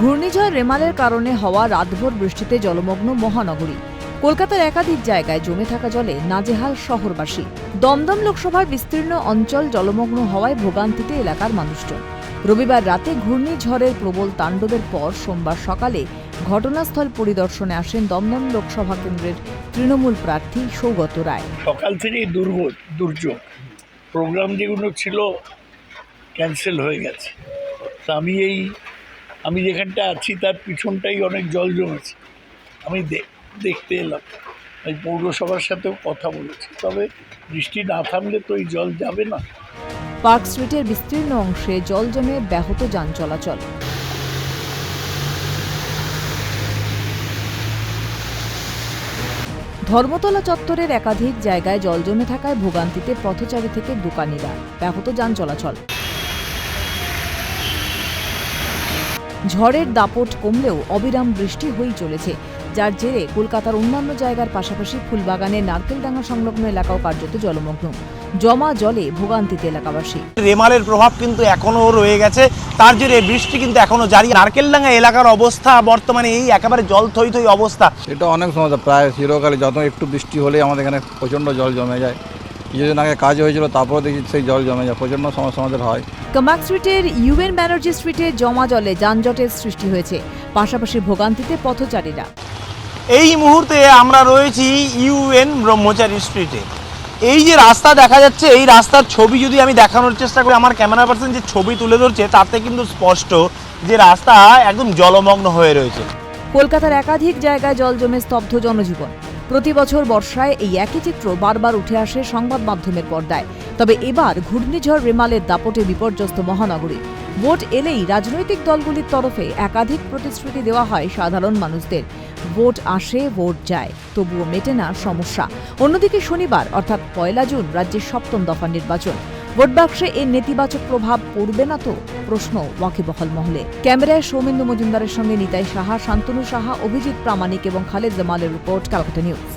ঘূর্ণিঝড় রেমালের কারণে হওয়া রাতভর বৃষ্টিতে জলমগ্ন মহানগরী। কলকাতার একাধিক জায়গায় জমে থাকা জলে নাজেহাল শহরবাসী। দমদম লোকসভার বিস্তীর্ণ অঞ্চল জলমগ্ন হওয়ায় ভোগান্তিতে এলাকার মানুষজন। রবিবার রাতে ঘূর্ণিঝড়ের প্রবল তাণ্ডবের পর সোমবার সকালে ঘটনাস্থল পরিদর্শনে আসেন দমদম লোকসভা কেন্দ্রের তৃণমূল প্রার্থী সৌগত রায়। সকাল থেকেই দুর্গ দুর্যোগ। প্রোগ্রাম যেগুলো ছিল ক্যান্সেল হয়ে গেছে। আমি এই আমি যেখানটা আছি তার পিছনটাই অনেক জল জমেছে। আমি দেখতে এলাম। এই পৌরসভার সাথেও কথা বলেছি। তবে বৃষ্টি না থামলে তো এই জল যাবে না। পার্ক স্ট্রিটের বিস্তীর্ণ অংশে জল জমে ব্যাহত যান চলাচল। ধর্মতলা চত্বরের একাধিক জায়গায় জল জমে থাকায় ভোগান্তিতে পথচারী থেকে দোকানিরা ব্যাহত যান চলাচল। ঝড়ের দাপট কমলেও অবিরাম বৃষ্টি হয়েই চলেছে। যার জেরে কলকাতার অন্যান্য জায়গার পাশাপাশি ফুলবাগানের নারকেলডাঙ্গা সংলগ্ন এলাকাও কার্যত জলমগ্ন। জমা জলে ভোগান্তিতে এলাকাবাসী। রেমালের প্রভাব কিন্তু এখনও রয়ে গেছে। তার জেরে বৃষ্টি কিন্তু এখনও জারি। নারকেলডাঙ্গা এলাকার অবস্থা বর্তমানে এই একেবারে জল থই থই অবস্থা। এটা অনেক সমস্যা প্রায় চিরকালে যত একটু বৃষ্টি হলে আমাদের এখানে প্রচণ্ড জল জমে যায়। কিছুদিন আগে কাজ হয়েছিল তারপরে দেখি সেই জল জমে যায় প্রচণ্ড সমস্যা আমাদের হয়। কামাক স্ট্রিটের ইউএন ব্যানার্জি স্ট্রিটে জমা জলে যানজটের সৃষ্টি হয়েছে পাশাপাশি ভোগান্তিতে পথচারীরা। এই মুহূর্তে আমরা রয়েছি ইউএন ব্রহ্মচারী স্ট্রিটে। এই যে রাস্তা দেখা যাচ্ছে এই রাস্তার ছবি যদি আমি দেখানোর চেষ্টা করি আমার ক্যামেরা পার্সন যে ছবি তুলে ধরছে তাতে কিন্তু স্পষ্ট যে রাস্তা একদম জলমগ্ন হয়ে রয়েছে। কলকাতার একাধিক জায়গায় জল জমে স্তব্ধ জনজীবন। প্রতি বছর বর্ষায় এই একই চিত্র বারবার উঠে আসে সংবাদ মাধ্যমের পর্দায়। তবে এবার ঘূর্ণিঝড় রেমালের দাপটে বিপর্যস্ত মহানগরী। ভোট এলেই রাজনৈতিক দলগুলির তরফে একাধিক প্রতিশ্রুতি দেওয়া হয় সাধারণ মানুষদের। ভোট আসে, ভোট যায়, তবুও মেটে না সমস্যা। অন্যদিকে শনিবার, অর্থাৎ পয়লা জুন, রাজ্যের সপ্তম দফা নির্বাচন। ভোট বাক্সে এর নেতিবাচক প্রভাব পড়বে না তো? প্রশ্ন ওয়াকিবহল মহলে। ক্যামেরায় সৌমেন্দু মজুমদারের সঙ্গে নিতাই সাহা, শান্তনু সাহা, অভিজিৎ প্রামাণিক এবং খালেদ জামালের রিপোর্ট, ক্যালকাটা নিউজ।